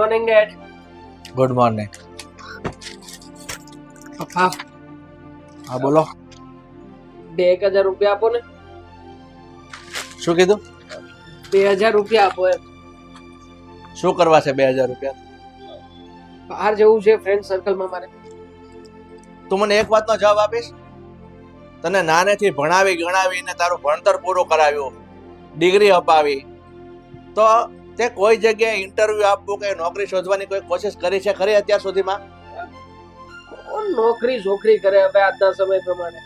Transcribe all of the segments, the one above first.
Morning dead good morning પપ્પા હા બોલો. બે એક હજાર રૂપિયા આપો ને. શું કીધું? બે હજાર રૂપિયા આપો એમ. શું કરવા છે બે હજાર રૂપિયા? બહાર જવું છે ફ્રેન્ડ સર્કલમાં મારે. તું મને એક વાતનો જવાબ આપીશ? તને નાનેથી ભણાવી ગણાવીને તારું ભણતર પૂરું કરાવ્યું ડિગ્રી અપાવી તો તે કોઈ જગ્યાએ ઇન્ટરવ્યુ આપવું કે નોકરી શોધવાની કોઈ કોશિશ કરી છે ખરી અત્યાર સુધીમાં? નોકરી છોકરી કરે હવે આજના સમય પ્રમાણે?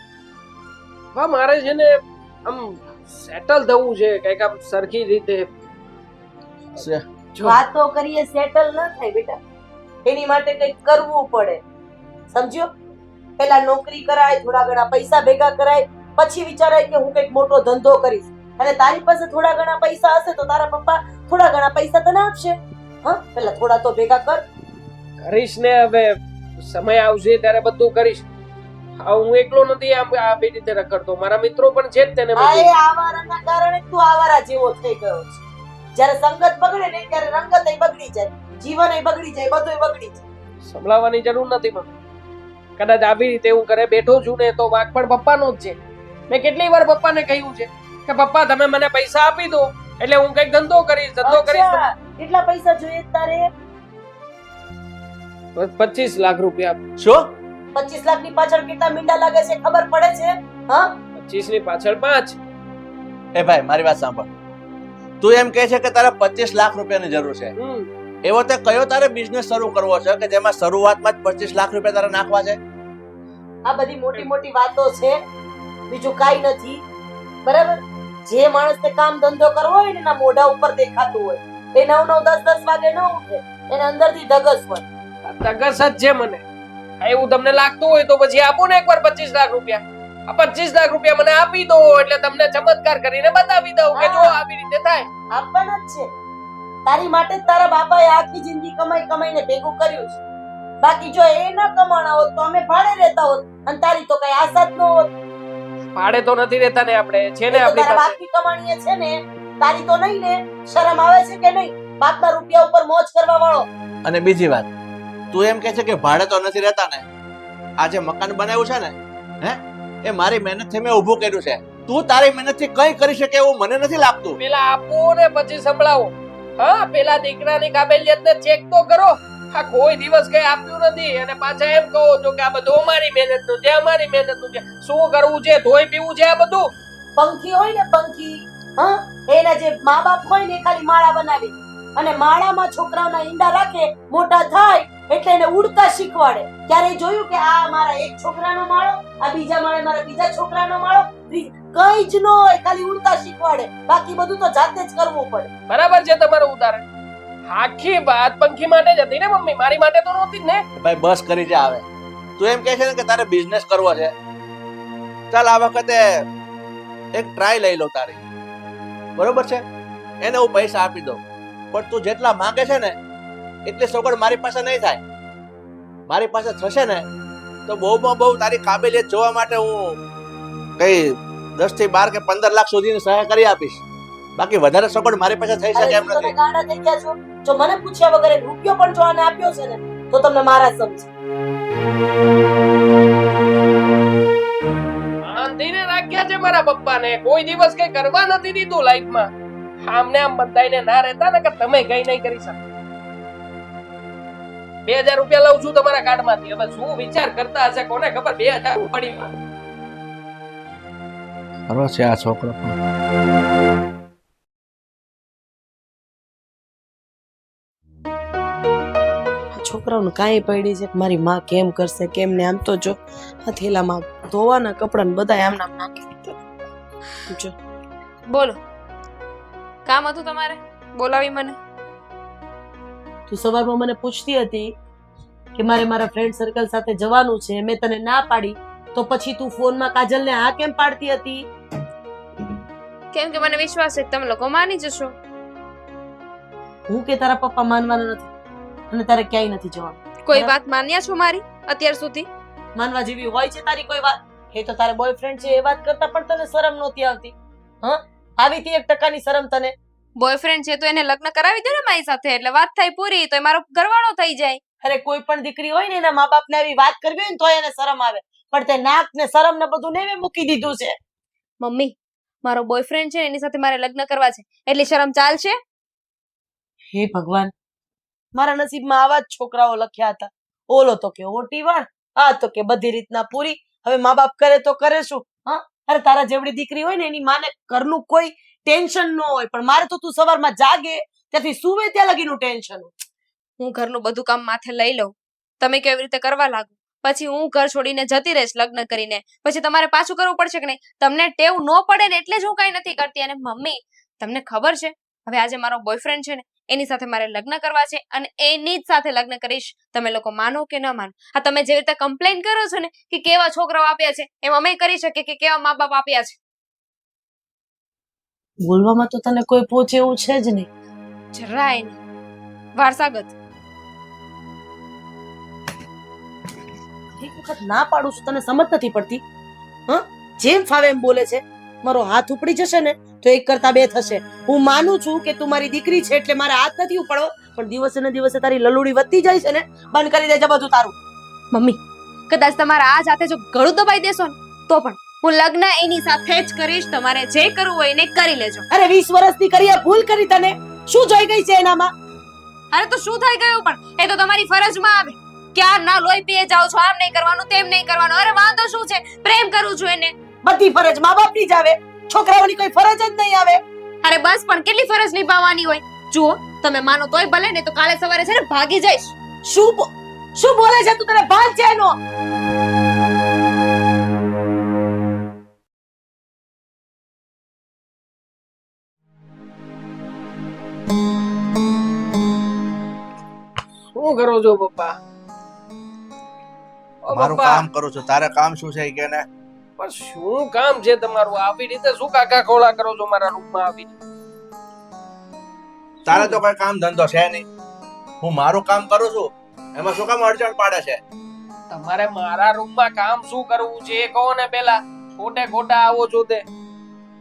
હા મારે છે ને આમ સેટલ થવું છે કંઈક આમ સરખી રીતે. વાતો કરીએ સેટલ ન થાય બેટા. એની માટે કંઈક કરવું પડે. સમજ્યો? પેલા નોકરી કરાય થોડા ઘણા પૈસા ભેગા કરાય પછી વિચારાય કે હું કંઈક મોટો ધંધો કરીશ. અને તારી પાસે થોડા ઘણા પૈસા હશે તો તારા પપ્પા થોડા ઘણા પૈસા તને આપશે. હા? પેલા થોડા તો ભેગા કર. કરીશ ને હવે. સમય આવશે ત્યારે બધું કરીશ. હા હું એકલો નથી આ બે રીતે રખડતો. મારા મિત્રો પણ છે જ તેને આ આવારાના કારણે તું આવારા જેવો થઈ ગયો છે. જ્યારે સંગત બગડે ને ત્યારે રંગત બગડી જાય. જીવન બગડી જાય બધું બગડી જાય. સંભળાવવાની જરૂર નથી મને. કદાચ આવી રીતે હું ઘરે બેઠો છું ને તો વાક પણ પપ્પાનો જ છે. મેં કેટલી વાર પપ્પાને કહ્યું છે? કે પપ્પા તમે મને પૈસા આપી દો. એટલે હું કંઈક ધંધો કરીશ ધંધો કરીશ. કેટલા પૈસા જોઈએ તારે? પચીસ લાખ રૂપિયા શું? પચીસ લાખની પાછળ કેટલા મીંડા લાગે છે ખબર પડે છે? હા? પચીસની પાછળ પાંચ. એ ભાઈ મારી વાત સાંભળ. તું એમ કહે છે કે તારે પચીસ લાખ રૂપિયાની જરૂર છે. હમ. એવો તે કયો તારે બિઝનેસ શરૂ કરવો છે કે જેમાં શરૂઆતમાં જ પચીસ લાખ રૂપિયા તારે નાખવા છે? આ બધી મોટી મોટી વાતો છે. બીજું કાઈ નથી. બરાબર? જે માણસને કામ ધંધો કરવો હોય ને એના મોઢા ઉપર દેખાતું હોય એ નવ નવ દસ દસ વાગે ન ઉઠે એને અંદરથી ધગસ હોય. તગસ જ છે મને. એવું તમને લાગતું હોય તો પછી આપો ને એકવાર પચીસ લાખ રૂપિયા. આ પચીસ લાખ રૂપિયા મને આપી દો એટલે તમને ચમત્કાર કરીને બતાવી દઉં કે જો આવી રીતે થાય. આપવાના જ છે. તારી માટે જ તારા બાપાએ આખી જિંદગી કમાઈ કમાઈને ભેગું કર્યું છે. બાકી જો એ ન કમાણા હોત તો અમે ભાડે રહેતા હોત અને તારી તો કઈ આશા જ ન હોત. ભાડે તો નથી રહેતા ને આપણે. છે ને આપણી પાસે? બાપની કમાણીએ છે ને. તારી તો નહીં ને. શરમ આવે છે કે નહીં? બાપના રૂપિયા ઉપર મોજ કરવા વાળો. અને બીજી વાત તું એમ કહે છે કે ભાડે તો નથી રહેતા ને? આ જે મકાન બનાવ્યું છે ને હે? એ મારી મહેનતથી મેં ઊભું કર્યું છે. તું તારી મહેનતથી કંઈ કરી શકે એવું મને નથી લાગતું. પેલા આપો ને પછી સંભળાવો. હા પેલા દીકરાની કાબેલિયતને ચેક તો કરો. આ કોઈ દિવસ કઈ આપ્યું નથી. અને પાછા એમ કહો છો કે આ બધું અમારી મહેનતનું છે અમારી મહેનતનું છે. શું કરવું છે ધોઈ પીવું છે આ બધું? પંખી હોય ને પંખી હા? એના જે મા બાપ હોય ને ખાલી માળા બનાવી. અને માળામાં છોકરાઓના ઈંડા રાખે મોટા થાય એટલે એને ઉડતા શીખવાડે. ક્યારે જોયું કે આ મારા એક છોકરાનો માળો આ બીજા માળે મારા બીજા છોકરાનો માળો કઈ જ ન હોય ખાલી ઉડતા શીખવાડે. બાકી બધું તો જાતે જ કરવું પડે. બરાબર છે તમારું ઉદાહરણ. આખી વાત પંખી માટે જ હતી ને મમ્મી? મારી માટે તો નહોતી જ ને? ભાઈ બસ કરી જા આવે. તું એમ કહે છે ને કે તારે બિઝનેસ કરવો છે. ચાલ આ વખતે એક ટ્રાય લઈ લો તારી. બરોબર છે? એને હું પૈસા આપી દઉં. પણ તું જેટલા માંગે છે ને એટલી સગવડ મારી પાસે નહીં થાય. મારી પાસે થશે ને તો બહુમાં બહુ તારી કાબેલિયત જોવા માટે હું કઈ દસથી બાર કે પંદર લાખ સુધીની સહાય કરી આપીશ. બાકી વધારે સગવડ મારી પાસે થઈ શકે એમ નથી. જો મને પૂછ્યા વગર એક રૂપિયો પણ જો આને આપ્યો છે ને તો તમને મારા સમજ. આંધીને રાખ્યા છે મારા પપ્પાને. કોઈ દિવસ કઈ કરવા નથી દીધું લાઈફમાં. આમને આમ બધાને ના રહેતા ને કે તમે કઈ નહીં કરી શકો. બે હજાર રૂપિયા લઉં છું તમારા કાર્ડમાંથી. હવે શું વિચાર કરતા હશે કોને ખબર? બે હજાર પડી ખરો છે આ છોકરો છોકરાઓને કાંઈ પડી છે મારી માં કેમ કરશે કેમ ને આમ તો જો આ થેલામાં ધોવાના કપડાં બધા આમ નામ નાખી દીધા. જો. બોલો. કામ હતું તમારે? બોલાવી મને. તું સવારમાં મને પૂછતી હતી કે મારે મારા ફ્રેન્ડ સર્કલ સાથે જવાનું છે મેં તને ના પાડી તો પછી તું ફોનમાં કાજલને આ કેમ પાડતી હતી? કેમ કે મને વિશ્વાસ છે તમે લોકો માની જશો. હું કે તારા પપ્પા માનવાના નથી? અને તારે ક્યાંય નથી જવાનું. કોઈ વાત માન્યા છો મારી અત્યાર સુધી? માનવા જેવી હોય છે તારી કોઈ વાત? એ તો તારે બોયફ્રેન્ડ છે એ વાત કરતા પણ તને શરમ નહોતી આવતી. હા? આવી હતી એક ટકાની શરમ તને. બોયફ્રેન્ડ છે તો એને લગ્ન કરાવી દો ને મારી સાથે એટલે વાત થાય પૂરી તો એ મારો ઘરવાળો થઈ જાય. અરે કોઈ પણ દીકરી હોય ને એના મા બાપને આવી વાત કરવી હોય ને તો એને શરમ આવે. પણ તે નાક ને શરમ ને બધું ને મૂકી દીધું છે. મમ્મી મારો બોયફ્રેન્ડ છે એની સાથે મારે લગ્ન કરવા છે એટલી શરમ ચાલશે? હે ભગવાન મારા નસીબમાં આવા જ છોકરાઓ લખ્યા હતા. ઓલો તો કે ઓટી વાળ, આ તો કે બધી રીતના પૂરી. હવે મા બાપ કરે તો કરે શું? હા? અરે તારા જેવડી દીકરી હોય ને, એની માને ઘરનું કોઈ ટેન્શન ન હોય, પણ મારે તો તું સવારમાં જાગે, ત્યાંથી સુવે ત્યાં લગીનું ટેન્શન હું ઘરનું બધું કામ માથે લઈ લઉં. તમે કેવી રીતે કરવા લાગો? પછી હું ઘર છોડીને જતી રહીશ લગ્ન કરીને. પછી તમારે પાછું કરવું પડશે કે નહીં? તમને ટેવ ન પડે ને એટલે જ હું કઈ નથી કરતી. અને મમ્મી, તમને ખબર છે? હવે આજે મારો બોયફ્રેન્ડ છે ને એની સાથે મારે લગ્ન કરવા છે અને એની જ સાથે લગ્ન કરીશ. તમે લોકો માનો કે ન માનો. આ તમે જેવી રીતે કમ્પ્લેન કરો છો ને કે કેવા છોકરાઓ આપ્યા છે એમ અમે કરી શકીએ કે કેવા મા બાપ આપ્યા છે? બોલવામાં તો તને કોઈ પહોંચે એવું છે જ નહીં. જરાય નહીં. વારસાગત. એક વખત ના પાડું છું તને સમજ નથી પડતી. હ? જેમ ફાવે એમ બોલે છે. મારો હાથ ઉપડી જશે ને તો એક કરતા બે થશે. હું માનું છું કે તું મારી દીકરી છે એટલે મારે હાથ નથી ઉપડવો પણ દિવસે ને દિવસે તારી લલુડી વધતી જાય છે ને બંધ કરી દેજે બધું તારું. મમ્મી કદાચ તમારા આ સાથે જો ગળું દબાઈ દેશો ને તો પણ હું લગ્ન એની સાથે જ કરીશ તમારે જે કરવું હોય એને કરી લેજો. અરે વીસ વર્ષની કરી ભૂલ કરી તને. શું જોઈ ગઈ છે એનામાં? અરે તો શું થઈ ગયું પણ? એ તો તમારી ફરજમાં આવે. ક્યાં ના લોહી પીએ જાવ છો આમ નહીં કરવાનું તેમ નહીં કરવાનું. અરે વાંધો શું છે? પ્રેમ કરું છું એને. બધી ફરજ મા બાપની જ આવે. છોકરાઓની કોઈ ફરજ જ નહીં આવે. અરે બસ પણ કેટલી ફરજ નિભાવવાની હોય? જુઓ તમે માનો તોય ભલે ને તો કાલે સવારે છે ને ભાગી જઈશ. શું શું બોલે છે તું તને? ભાગ છે એનો. શું કરો છો પપ્પા? મારું કામ કરું છું. તારે કામ શું છે કે ને? પણ શું કામ છે તમારું? આવી રીતે શું કાકા ખોળા કરો છો મારા રૂમમાં આવી તારે તો કોઈ કામ ધંધો છે નહીં. હું મારું કામ કરું છું એમાં શું કામ અડચણ પાડે છે? તમારે મારા રૂમમાં કામ શું કરવું છે એ કહો ને પેલા. ખોટે ખોટા આવો છો તે.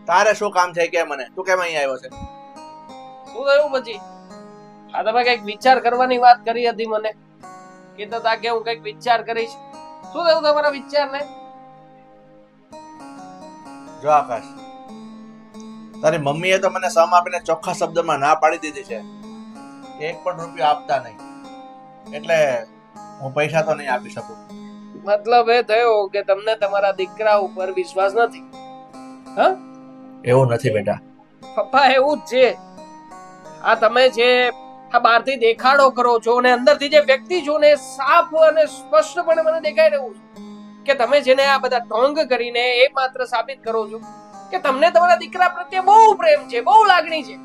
તારે શું કામ છે કે મને? તું કેમ અહીં આવ્યો છે? શું થયું પછી? આ તમે કંઈક વિચાર કરવાની વાત કરી હતી મને. કીધા તા કે હું કંઈક વિચાર કરીશ. શું થયું તમારા વિચાર ને જો આકાશ તારી મમ્મીએ તો મને સમ આપીને ચોખ્ખા શબ્દમાં ના પાડી દીધી છે. એક પણ રૂપિયો આપતા નહીં. એટલે હું પૈસા તો નહીં આપી શકું. મતલબ એ થયો કે તમને તમારા દીકરા ઉપર વિશ્વાસ નથી. હા? એવું નથી બેટા. પપ્પા એવું જ છે. આ તમે જે આ બહારથી દેખાડો કરો છો અને અંદરથી જે વ્યક્તિ છો ને સાફ અને સ્પષ્ટપણે મને દેખાઈ રહ્યું છે. કે તમે જેને આ બધા ઢોંગ કરીને એ માત્ર સાબિત કરો છો કે તમને તમારા દીકરા પ્રત્યે બહુ પ્રેમ છે બહુ લાગણી છે.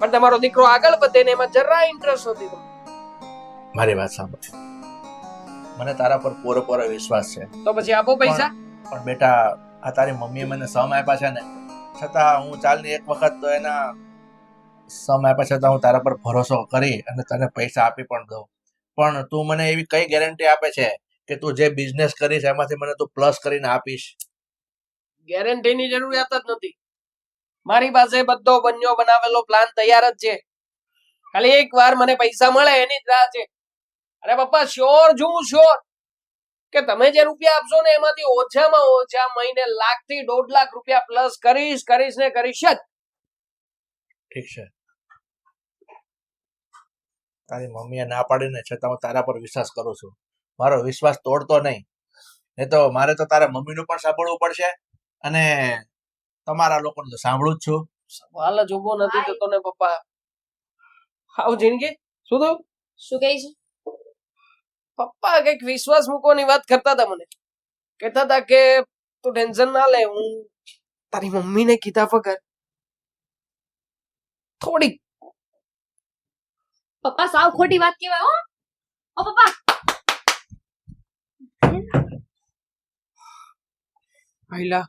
પણ તમારો દીકરો આગળ વધે ને એમાં જરા ઇન્ટરેસ્ટ નથી તમને. મારી વાત સાંભળ. મને તારા પર પૂરો પૂરો વિશ્વાસ છે. તો પછી આપો પૈસા. પણ બેટા આ તારી મમ્મીએ મને સમ આપ્યા છે ને છતાં હું ચાલની એક વખત તો એના સમ આપ્યા છતાં હું તારા પર ભરોસો કરી અને તને પૈસા આપી પણ દઉં. પણ તું મને એવી કઈ ગેરંટી આપે છે કે તું જે બિઝનેસ કરીશ એમાંથી મને તું પ્લસ કરીને આપીશ. ગેરંટીની જરૂરિયાત જ નથી. મારી પાસે બધો બન્યો બનાવેલો પ્લાન તૈયાર જ છે. ખાલી એક વાર મને પૈસા મળે એની જ રાહ છે. અરે પપ્પા શ્યોર છું શ્યોર કે તમે જે રૂપિયા આપશો ને એમાંથી ઓછામાં ઓછા મહિને લાખથી દોઢ લાખ રૂપિયા પ્લસ કરીશ કરીશ ને કરીશ જ. ઠીક છે. તારી મમ્મીએ ના પાડીને છતાં હું તારા પર વિશ્વાસ કરું છું. મારો વિશ્વાસ તોડતો નહીં. એ તો મારે તો તારા મમ્મીનું પણ સાંભળવું પડશે અને તમારા લોકોનું તો સાંભળું જ છું. સવાલ જ ઊભો નથી થતો ને પપ્પા. આવ જિંદગી શું થયું? શું કહે છે? પપ્પા કંઈક વિશ્વાસ મૂકવાની વાત કરતા હતા મને. કહેતા હતા કે તું ટેન્શન ના લે હું તારી મમ્મીને કીધા વગર થોડીક પપ્પા સાવ ખોટી વાત કહેવાય હો. ઓ પપ્પા પહેલા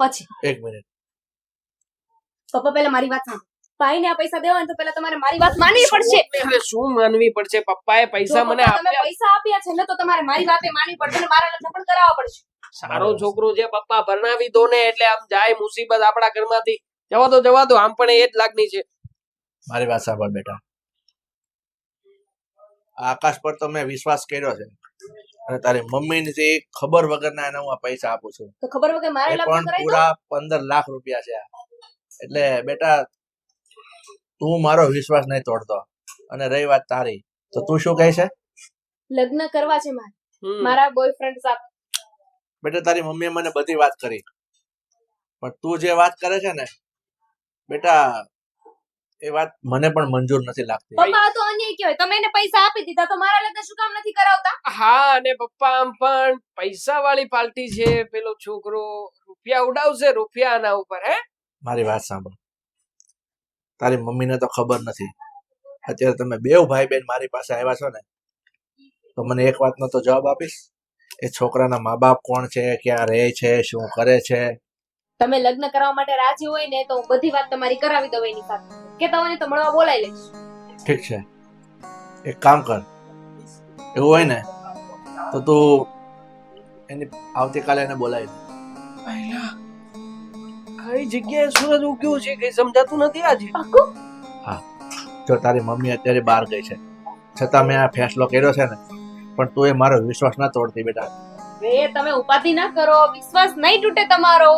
પછી? એક મિનિટ. પપ્પા પહેલા મારી વાત સાંભળો. ભાઈને આ પૈસા દેવા તો પહેલા તમારે મારી વાત માનવી પડશે. અરે શું માનવી પડશે? પપ્પાએ પૈસા મને આપ્યા. પૈસા આપ્યા છે ને તો તમારે મારી વાતે માનવી પડશે ને મારા લગ્ન પણ કરાવવા પડશે. સારો છોકરો છે પપ્પા ભરણાવી દો ને એટલે આમ જાય મુસીબત આપણા ઘરમાંથી. જવા દો જવા દો આમ પણ એ જ લાગણી છે. મારી વાત સાંભળ બેટા. આકાશ પર તો મેં વિશ્વાસ કર્યો છે. અને તારી મમ્મીને જે ખબર વગરના એને હું આ પૈસા આપું છું. તો ખબર વગર મારે લગ્ન પણ પૂરા પંદર લાખ રૂપિયા છે એટલે બેટા તું મારો વિશ્વાસ નહીં તોડતો. અને રહી વાત તારી. તો તું શું કહે છે? લગ્ન કરવા છે મારે. મારા બોયફ્રેન્ડ સાથે બેટા તારી મમ્મીએ મને બધી વાત કરી. પણ તું જે વાત કરે છે ને બેટા એ વાત મને પણ મંજૂર નથી લાગતી. પપ્પા આ તો અન્યાય કહેવાય. તમે એને પૈસા આપી દીધા તો મારા લગ્ન શું કામ નથી કરાવતા? હા અને પપ્પા આમ પણ પૈસા વાળી પાર્ટી છે પેલો છોકરો રૂપિયા ઉડાવશે રૂપિયા આના ઉપર હે? મારી વાત સાંભળ. તારી મમ્મીને તો ખબર નથી. અત્યારે તમે બે ભાઈ બેન મારી પાસે આવ્યા છો ને તો મને એક વાતનો તો જવાબ આપીશ. એ છોકરાના મા બાપ કોણ છે ક્યાં રહે છે શું કરે છે? તમે લગ્ન કરવા માટે રાજી હોય ને તો હું બધી વાત તમારી કરાવી દઉં એની સાથે. કે તમને તો મળવા બોલાવી લઈશ. ઠીક છે. એક કામ કર. એવું હોય ને તો તું એની આવતીકાલે એને બોલાવી દે. પહેલા કઈ જગ્યાએ સૂરજ ઉગ્યો છે કઈ સમજાતું નથી આજે? હા. જો તારી મમ્મી અત્યારે બહાર ગઈ છે. છતાં મેં આ ફેસલો કર્યો છે ને પણ તું એ મારો વિશ્વાસ ના તોડતી બેટા. એ તમે ઉપાધિ ના કરો વિશ્વાસ નહીં તૂટે તમારો.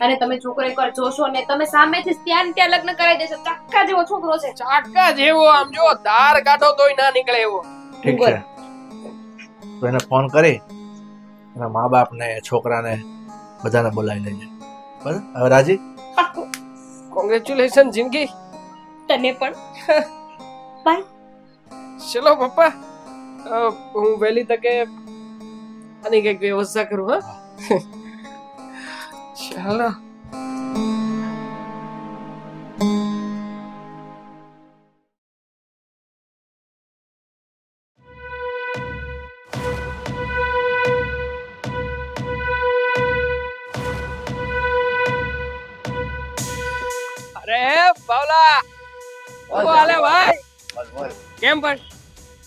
અને તમે છોકરો એકવાર જોશો ને તમે સામેથી ત્યાં ત્યાં લગ્ન કરાવી દેશો. ચાક્કા જેવો છોકરો છે. ચાકા જેવો આમ જો ધાર કાઢો તોય ના નીકળે એવો. ઠીક છે. તો એને ફોન કરી એના મા બાપને છોકરાને બધાને બોલાવી લેજે. બરાબર હવે રાજી? કોંગ્રેચ્યુલેશન જિંદગી. તને પણ. ચલો પપ્પા. હું વહેલી તકે આની કંઈક વ્યવસ્થા કરું હા ચાલો અરે બાવલા ઓ હાલે ભાઈ કેમ પણ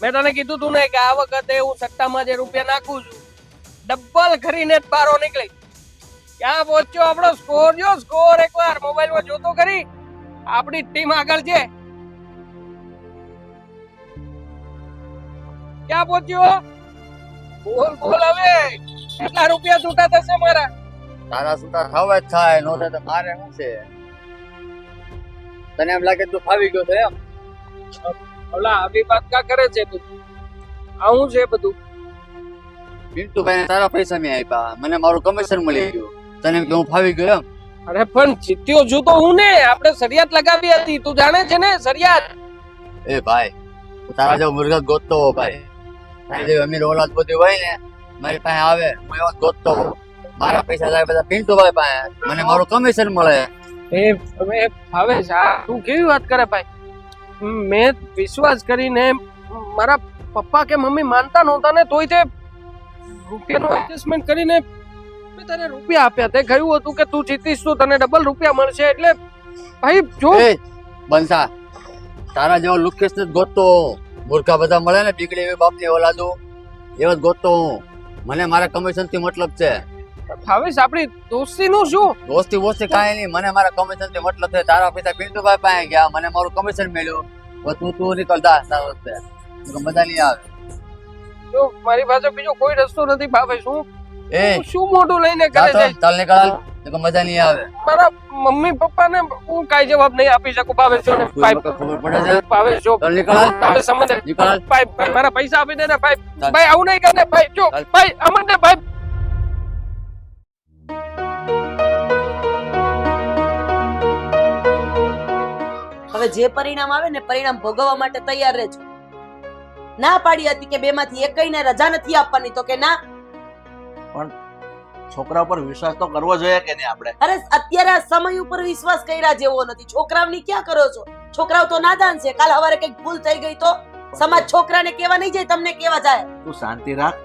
મેં તને કીધું તું ને કે આ વખતે હું સટ્ટામાં જે રૂપિયા નાખું છું ડબલ કરીને જ બારો નીકળી. ક્યાં પહોંચ્યો આપણો? સ્કોર જો સ્કોર એકવાર. મોબાઈલમાં જોતો કરી આપણી ટીમ આગળ છે. ક્યાં પહોંચ્યો? બોલ બોલ હવે. કેટલા રૂપિયા છૂટા થશે મારા? તારા છૂટા ખાવા જ થાય નો થાય તો મારે શું છે? તને એમ લાગે તું ફાવી ગયો છે એમ? ઓલા આવી વાત કા કરે છે તું? આવું છે બધું. પિન્ટુભાઈ તારા પૈસા મેં આપ્યા. મને મારું કમિશન મળી ગયું. તને કે હું ફાવી ગયો એમ. અરે પણ જીત્યો છું તો હું ને. આપણે સરિયાત લગાવી હતી. તું જાણે છે ને સરિયાત એ ભાઈ તારા જો મુર્ગા ગોતતો હો ભાઈ. તારી અમીર ઓલાદ બધી હોય ને મારી પાસે આવે હું એવા ગોતતો હો મારા પૈસા જાય બધા પિન્ટુભાઈ પાસે. મને મારું કમિશન મળે. એ હવે હવે આ તું કેવી વાત કરે ભાઈ? મેં વિશ્વાસ કરીને મારા પપ્પા કે મમ્મી માનતા નહોતા ને તોય તે રૂપિયાનું એડજસ્ટમેન્ટ કરીને મેં તને રૂપિયા આપ્યા તે કહ્યું હતું કે તું જીતીશ તો તને ડબલ રૂપિયા મળશે એટલે ભાઈ જો. બંસા તારા જેવો લુકેશ જ ગોતતો મૂર્ખા બધા મળે ને પીકડી એવી બાપની ઓલાદો. એવો જ ગોતતો હું. મને મારા કમિશનથી મતલબ છે. ભાવેશ આપણી દોસ્તીનું શું? દોસ્તી વોસ્તી કાંઈ નહીં મને મારા કમિશનથી મતલબ છે. તારા પિતા પિન્ટુભાઈ પાસે ગયા મને મારું કમિશન મળ્યું. તું તું નીકળતા તારા રસ્તે મજા નહીં આવે. જો મારી પાસે બીજો કોઈ રસ્તો નથી બાપે શું? એ. શું મોટું લઈને કરે છે ચાલ નીકળ તો મજા નહીં આવે. મારા મમ્મી પપ્પાને હું કાંઈ જવાબ નહીં આપી શકું ભાવેશ જો ને? કોઈ ખબર પડે છે? ભાવેશ જો. ચાલ નીકળ ભાવેશ સમજ નીકળ ભાઈ મારા પૈસા આપી દે ને ભાઈ. ભાઈ આવું નહીં કરે ભાઈ. જો ભાઈ અમન ને ભાઈ. હવે જે પરિણામ આવે ને પરિણામ ભોગવવા માટે તૈયાર રહેજો. ના પાડી હતી કે બેમાંથી એકઈને રજા નથી આપવાની તો કે ના? છોકરા ઉપર વિશ્વાસ તો કરવો જોઈએ કે નહીં આપણે? અરે અત્યારે આ સમય ઉપર વિશ્વાસ કર્યા જેવો નથી. છોકરાઓની ક્યાં કરો છો? છોકરાઓ તો નાદાન છે. કાલ હવારે કંઈક ભૂલ થઈ ગઈ તો સમાજ છોકરાને કેવા નહીં જાય તમને કેવા જાય. તું શાંતિ રાખ.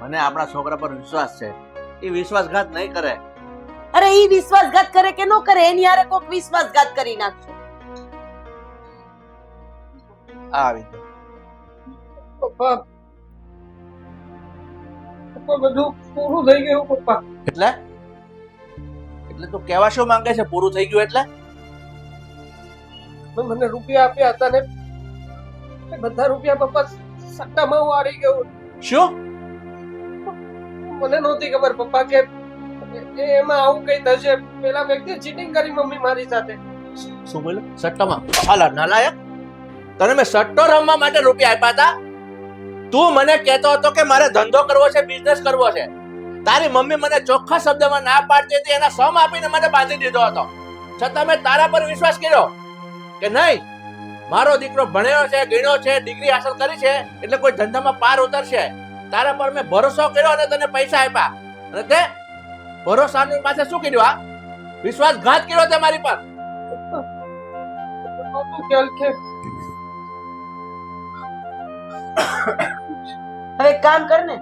મને આપણા છોકરા પર વિશ્વાસ છે. એ વિશ્વાસઘાત નહીં કરે. અરે ઈ વિશ્વાસઘાત કરે કે ન કરે એની હારે કોક વિશ્વાસઘાત કરી નાખશો. આવી. પપ્પા. પપ્પા બધું પૂરું થઈ ગયું પપ્પા. એટલે? એટલે તું કહેવા શું માંગે છે પૂરું થઈ ગયું એટલે? મેં મને રૂપિયા આપ્યા હતા ને. બધા રૂપિયા પપ્પા સટ્ટામાં વાળી ગયો. શું? મને નહોતી ખબર પપ્પા કે એમાં આવું કઈ થશે. પેલા વ્યક્તિએ ચીટિંગ કરી મમ્મી મારી સાથે. શું બોલ્યો? સટ્ટામાં? હાલા નાલાયક. તને મેં સટ્ટો રમવા માટે રૂપિયા આપ્યા હતા? તું મને કહેતો હતો કે મારે ધંધો કરવો છે બિઝનેસ કરવો છે. તારી મમ્મી મને ચોખ્ખા શબ્દમાં ના પાડતી હતી, એના સમ આપીને મને બાંધી દીધો હતો. છતાં મેં તારા પર વિશ્વાસ કર્યો કે નહીં? મારો દીકરો ભણ્યો છે, ગણ્યો છે, ડિગ્રી હાંસલ કરી છે, એટલે કોઈ ધંધામાં પાર ઉતરશે. તારા પર મેં ભરોસો કર્યો અને તને પૈસા આપ્યા. અને તે ભરોસાની પાસે શું કર્યું આ વિશ્વાસઘાત કર્યો તે મારી પર? કે હવે કામ કર ને.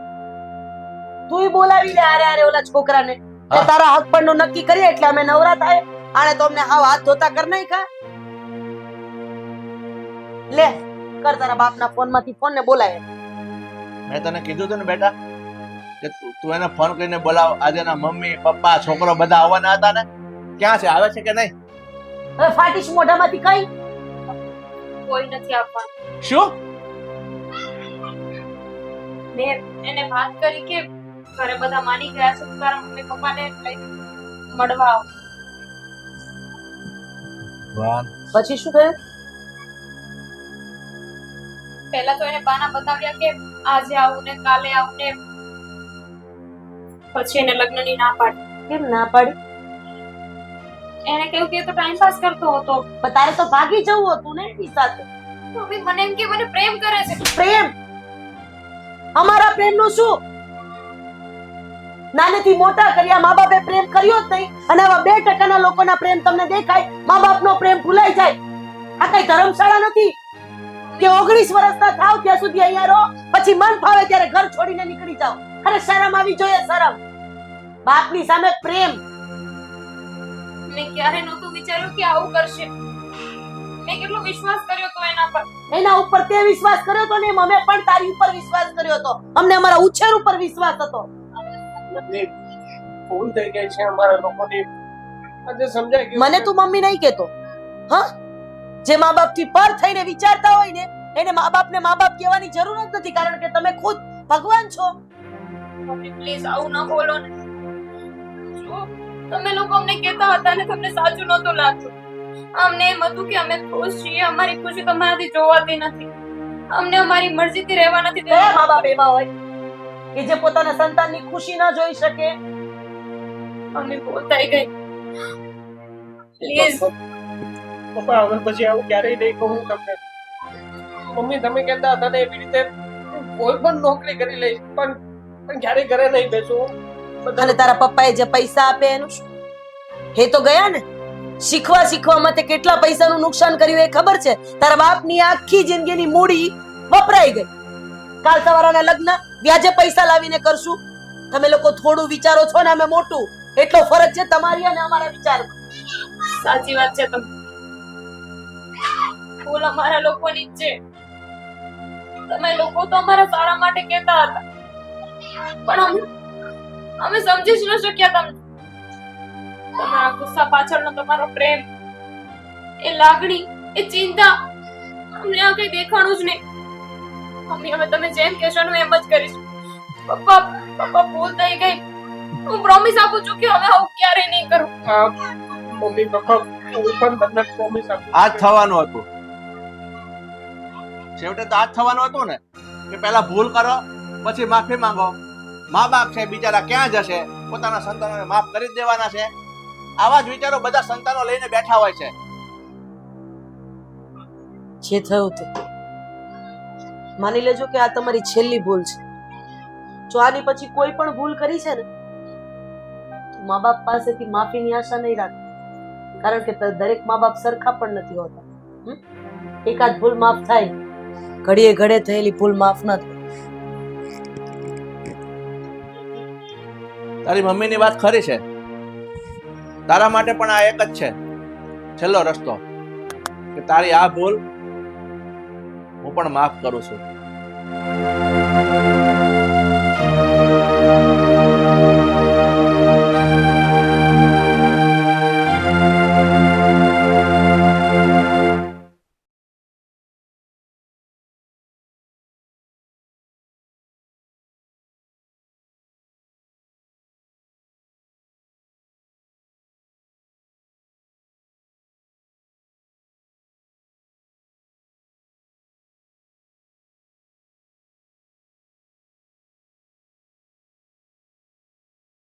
તું બોલાવી લે આરે આરે ઓલા છોકરાને. તારા હક પરનું નક્કી કરીએ એટલે અમે નવરા થાય. આને તો અમને હાવ હાથ ધોતા કર નહીં કા લે કર તારા બાપના ફોનમાંથી ફોન ને બોલાય. મેં તને કીધું હતું ને બેટા કે તું- એને ફોન કરીને બોલાવ. આજે એના મમ્મી પપ્પા છોકરો બધા આવવાના હતા ને. ક્યાં છે? આવે છે કે નહીં? હવે ફાટીશ મોઢામાંથી કઈ? કોઈ નથી આપવાનું શું? મેં એને વાત કરી કે ઘરે બધા માની ગયા છે તારા મમ્મી પપ્પાને લઈ મળવા આવો. પછી શું થયું? પહેલા તો એને બાના બતાવ્યા કે આજે આવું ને કાલે આવું ને પછી એને લગ્નની ના પાડી. કેમ ના પાડી? એને કહ્યું કે તો ટાઈમ પાસ કરતો હતો. તારે તો ભાગી જવું હતું ને એની સાથે. મમ્મી મને એમ કે મને પ્રેમ કરે છે. પ્રેમ? અમારા પ્રેમનું શું? નાનેથી મોટા કર્યા મા બાપે પ્રેમ કર્યો જ નહીં. અને આવા બે ટકાના લોકોના પ્રેમ તમને દેખાય મા બાપનો પ્રેમ ભૂલાઈ જાય. આ કઈ ધર્મશાળા નથી? કે ઓગણીસ વર્ષના થાવ ત્યાં સુધી અહીંયા રહો, પછી મન ફાવે ત્યારે ઘર છોડીને નીકળી જાઓ. અરે શરમ આવી જોઈએ, શરમ. બાપની સામે પ્રેમ. મેં ક્યારે નહોતું વિચાર્યું કે આવું કરશે. મેં કેટલો વિશ્વાસ કર્યો તો એના પર? એના ઉપર તે વિશ્વાસ કર્યો તો ને અમે પણ તારી ઉપર વિશ્વાસ કર્યો હતો. અમને અમારા ઉછેર ઉપર વિશ્વાસ હતો. ભૂલ થઈ ગઈ છે અમારા લોકોની. આજે સમજાય ગયું મને તું મમ્મી નહીં કહેતો. હા? જે મા બાપથી પર થઈને વિચારતા હોય ને એને મા બાપ ને મા બાપ કહેવાની જરૂર જ નથી કારણ કે તમે ખુદ ભગવાન છો. મમ્મી પ્લીઝ આવું ન બોલો ને. તમે લોકો અમને કહેતા હતા ને તમને સાચું નહોતું લાગતું. અમને એમ હતું કે અમે ખુશ છીએ અમારી ખુશી તમારાથી જોવાતી નથી. અમને અમારી મરજીથી રહેવા નથી કયા દેતા મા બાપ એવા હોય કે જે પોતાના સંતાનની ખુશી ના જોઈ શકે. અમને ભૂલ ગઈ. પ્લીઝ. પપ્પા હવે પછી આવું ક્યારેય નહીં કહું તમને. મમ્મી તમે કહેતા હતા ને એવી રીતે કોઈ પણ નોકરી કરી લઈશ પણ પણ ક્યારેય ઘરે નહીં બેસું. અને તારા પપ્પાએ જે પૈસા આપે એનું હે એ તો ગયા ને? શીખવા શીખવા તે કેટલા પૈસાનું નુકસાન કર્યું એ ખબર છે? તારા બાપની આખી જિંદગીની મૂડી વપરાઈ ગઈ. કાલ સવારના લગ્ન વ્યાજે પૈસા લાવીને કરશું. તમે લોકો થોડું વિચારો છો ને અમે મોટું. એટલો ફરક છે તમારી અને અમારા વિચારમાં. સાચી વાત છે તમે. ભૂલ અમારા લોકોની છે. તમે લોકો તો અમારા સારા માટે કહેતા હતા. પણ અમે સમજી જ ન શક્યા તમને. તમારા ગુસ્સા પાછળનો તમારો પ્રેમ એ લાગણી એ ચિંતા અમને આ કઈ દેખાણું જ નહીં. મમ્મી હવે તમે જેમ કહેશો ને એમ જ કરીશ. પપ્પા પપ્પા ભૂલ થઈ ગઈ. હું પ્રોમિસ આપું છું કે હવે આવું ક્યારે નહીં કરું. મમ્મી પપ્પા હું પણ તમને પ્રોમિસ આપું આ થવાનું હતું. છેવટે તો આ થવાનું હતું ને. કે પહેલા ભૂલ કરો પછી માફી માંગો. મા બાપ છે બિચારા ક્યાં જશે? પોતાના સંતાનોને માફ કરી જ દેવાના છે. આવા જ વિચારો બધા સંતાનો લઈને બેઠા હોય છે. જે થયું તે. માની લેજો કે આ તમારી છેલ્લી ભૂલ છે. જો આની પછી કોઈ પણ ભૂલ કરી છે ને તો મા બાપ પાસેથી માફીની આશા નહીં રાખ કારણ કે દરેક મા બાપ સરખા પણ નથી હોતા? એકાદ ભૂલ માફ થાય. ઘડીએ ઘડે થયેલી ભૂલ માફ ન થાય. તારી મમ્મીની વાત ખરી છે. તારા માટે પણ આ એક જ છે. છેલ્લો રસ્તો. કે તારી આ ભૂલ હું પણ માફ કરું છું.